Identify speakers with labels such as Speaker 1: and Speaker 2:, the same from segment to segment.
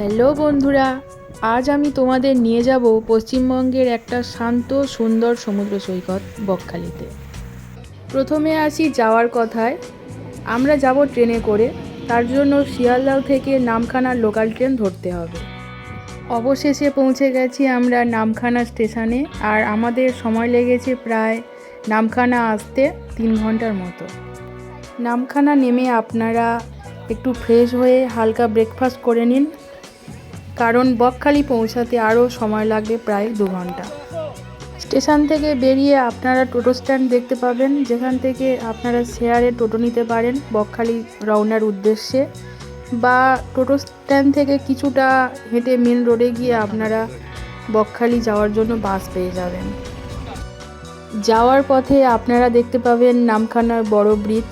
Speaker 1: Hello বন্ধুরা, আজ আমি তোমাদের নিয়ে যাব পশ্চিমবঙ্গের একটা শান্ত, সুন্দর সমুদ্র সৈকত বকখালিতে। প্রথমে আসি যাওয়ার কথায়। আমরা যাব ট্রেনে করে, তার জন্য শিয়ালদাহ থেকে নামখানার লোকাল ট্রেন ধরতে হবে। অবশেষে পৌঁছে গেছি আমরা নামখানা স্টেশনে, আর আমাদের সময় লেগেছে প্রায় নামখানা আসতে তিন ঘণ্টার মতো। নামখানা নেমে আপনারা একটু ফ্রেশ হয়ে হালকা ব্রেকফাস্ট করে নিন। কারণ বকখালি পৌঁছাতে আরও সময় লাগবে প্রায় দু ঘণ্টা। স্টেশন থেকে বেরিয়ে আপনারা টোটো স্ট্যান্ড দেখতে পাবেন, যেখান থেকে আপনারা শেয়ারে টোটো নিতে পারেন বকখালি রওনার উদ্দেশ্যে, বা টোটো স্ট্যান্ড থেকে কিছুটা হেঁটে মেন রোডে গিয়ে আপনারা বকখালি যাওয়ার জন্য বাস পেয়ে যাবেন। যাওয়ার পথে আপনারা দেখতে পাবেন নামখানার বড় ব্রিজ,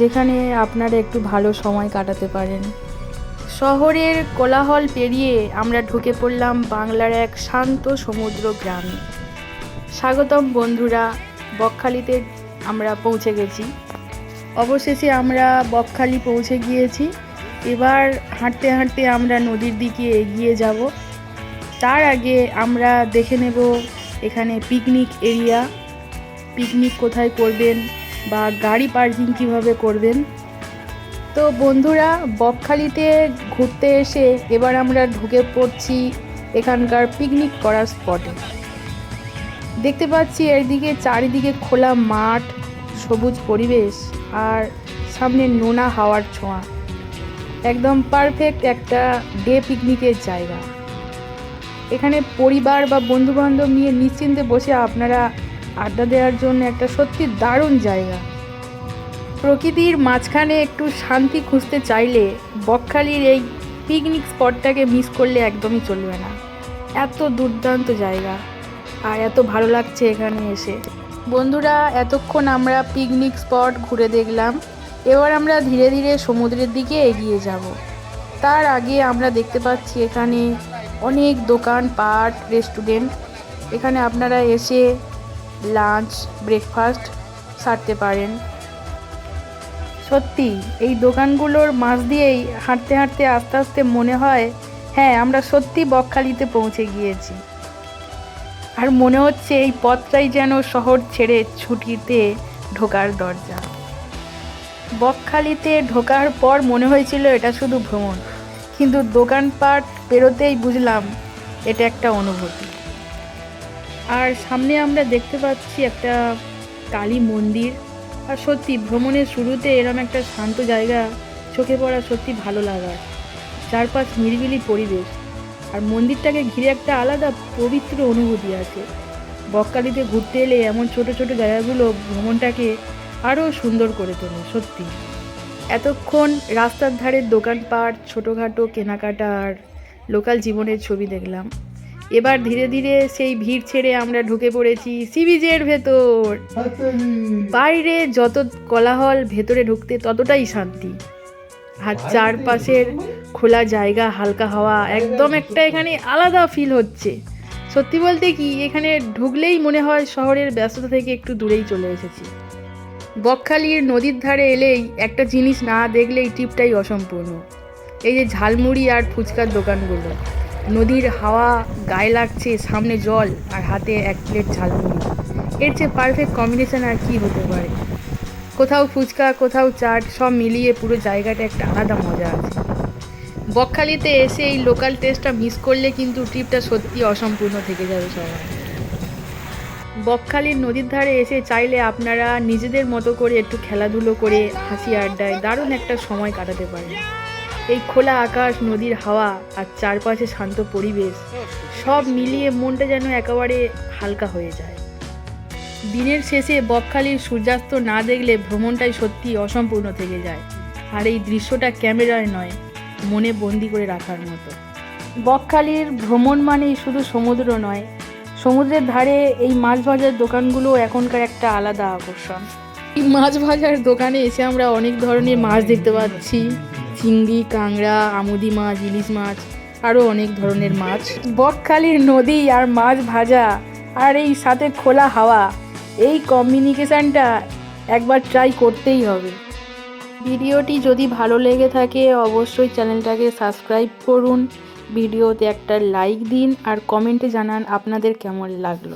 Speaker 1: যেখানে আপনারা একটু ভালো সময় কাটাতে পারেন। শহরের কোলাহল পেরিয়ে আমরা ঢুকে পড়লাম বাংলার এক শান্ত সমুদ্র গ্রামে। স্বাগতম বন্ধুরা, বকখালিতে আমরা পৌঁছে গেছি। অবশেষে আমরা বকখালি পৌঁছে গিয়েছি। এবার হাঁটতে হাঁটতে আমরা নদীর দিকে এগিয়ে যাব। তার আগে আমরা দেখে নেব এখানে পিকনিক এরিয়া। পিকনিক কোথায় করবেন বা গাড়ি পার্কিং কীভাবে করবেন? তো বন্ধুরা, বকখালিতে ঘুরতে এসে এবার আমরা ঢুকে পড়ছি এখানকার পিকনিক করার স্পটে দেখতে পাচ্ছি এদিকে চারিদিকে খোলা মাঠ, সবুজ পরিবেশ আর সামনে নোনা হাওয়ার ছোঁয়া। একদম পারফেক্ট একটা ডে পিকনিকের জায়গা। এখানে পরিবার বা বন্ধুবান্ধব নিয়ে নিশ্চিন্তে বসে আপনারা আড্ডা দেওয়ার জন্য একটা সত্যি দারুণ জায়গা। প্রকৃতির মাঝখানে একটু শান্তি খুঁজতে চাইলে বকখালির এই পিকনিক স্পটটাকে মিস করলে একদমই চলবে না। এত দুর্দান্ত জায়গা আর এত ভালো লাগছে এখানে এসে। বন্ধুরা, এতক্ষণ আমরা পিকনিক স্পট ঘুরে দেখলাম। এবার আমরা ধীরে ধীরে সমুদ্রের দিকে এগিয়ে যাব। তার আগে আমরা দেখতে পাচ্ছি এখানে অনেক দোকান পাট রেস্টুরেন্ট এখানে আপনারা এসে লাঞ্চ ব্রেকফাস্ট সারতে পারেন। সত্যি, এই দোকানগুলোর মাঝ দিয়েই হাঁটতে হাঁটতে আস্তে আস্তে মনে হয় হ্যাঁ আমরা সত্যি বকখালিতে পৌঁছে গিয়েছি। আর মনে হচ্ছে এই পথটাই যেন শহর ছেড়ে ছুটিতে ঢোকার দরজা। বকখালিতে ঢোকার পর মনে হয়েছিল এটা শুধু ভ্রমণ, কিন্তু দোকানপাট পেরোতেই বুঝলাম এটা একটা অনুভূতি। আর সামনে আমরা দেখতে পাচ্ছি একটা কালী মন্দির। আর সত্যি, ভ্রমণের শুরুতে এরম একটা শান্ত জায়গা চোখে পড়া সত্যি ভালো লাগার চারপাশ নিরিবিলি পরিবেশ। আর মন্দিরটাকে ঘিরে একটা আলাদা পবিত্র অনুভূতি আছে। বকখালিতে ঘুরতে এলে এমন ছোট ছোট জায়গাগুলো ভ্রমণটাকে আরও সুন্দর করে তোলে, সত্যি। এতক্ষণ রাস্তার ধারের দোকানপাট, ছোটোখাটো কেনাকাটা আর লোকাল জীবনের ছবি দেখলাম। এবার ধীরে ধীরে সেই ভিড় ছেড়ে আমরা ঢুকে পড়েছি সি বিচের ভেতর। বাইরে যত কোলাহল ভেতরে ঢুকতে ততটাই শান্তি। আর চারপাশের খোলা জায়গা হালকা হাওয়া একদম একটা এখানে আলাদা ফিল হচ্ছে। সত্যি বলতে কি এখানে ঢুকলেই মনে হয় শহরের ব্যস্ততা থেকে একটু দূরেই চলে এসেছি। বকখালির নদীর ধারে এলেই একটা জিনিস না দেখলেই ট্রিপটাই অসম্পূর্ণ। এই যে ঝালমুড়ি আর ফুচকার দোকানগুলো। নদীর হাওয়া গায়ে লাগছে, সামনে জল আর হাতে এক প্লেট ঝালমুড়ি এর চেয়ে পারফেক্ট কম্বিনেশন আর কি হতে পারে? কোথাও ফুচকা, কোথাও চাট, সব মিলিয়ে পুরো জায়গাটা একটা আলাদা মজা আছে। বকখালিতে এসে এই লোকাল টেস্টটা মিস করলে কিন্তু ট্রিপটা সত্যি অসম্পূর্ণ থেকে যাবে সবার। বকখালির নদীর ধারে এসে চাইলে আপনারা নিজেদের মতো করে একটু খেলাধুলো করে হাসি আড্ডায় দারুণ একটা সময় কাটাতে পারেন। এই খোলা আকাশ, নদীর হাওয়া আর চারপাশে শান্ত পরিবেশ, সব মিলিয়ে মনটা যেন একেবারে হালকা হয়ে যায়। দিনের শেষে বকখালির সূর্যাস্ত না দেখলে ভ্রমণটাই সত্যি অসম্পূর্ণ থেকে যায়। আর এই দৃশ্যটা ক্যামেরায় নয়, মনে বন্দি করে রাখার মতো। বকখালির ভ্রমণ মানেই শুধু সমুদ্র নয়, সমুদ্রের ধারে এই মাছ ভাজার দোকানগুলো এখনকার একটা আলাদা আকর্ষণ। এই মাছ ভাজার দোকানে এসে আমরা অনেক ধরনের মাছ দেখতে পাচ্ছি। চিংড়ি কাংড়া আমুদি মাছ, ইলিশ মাছ আরও অনেক ধরনের মাছ। বকখালির নদী আর মাছ ভাজা আর এই সাথে খোলা হাওয়া, এই কমিউনিকেশানটা একবার ট্রাই করতেই হবে। ভিডিওটি যদি ভালো লেগে থাকে, অবশ্যই চ্যানেলটাকে সাবস্ক্রাইব করুন। ভিডিওতে একটা লাইক দিন আর কমেন্টে জানান আপনাদের কেমন লাগল।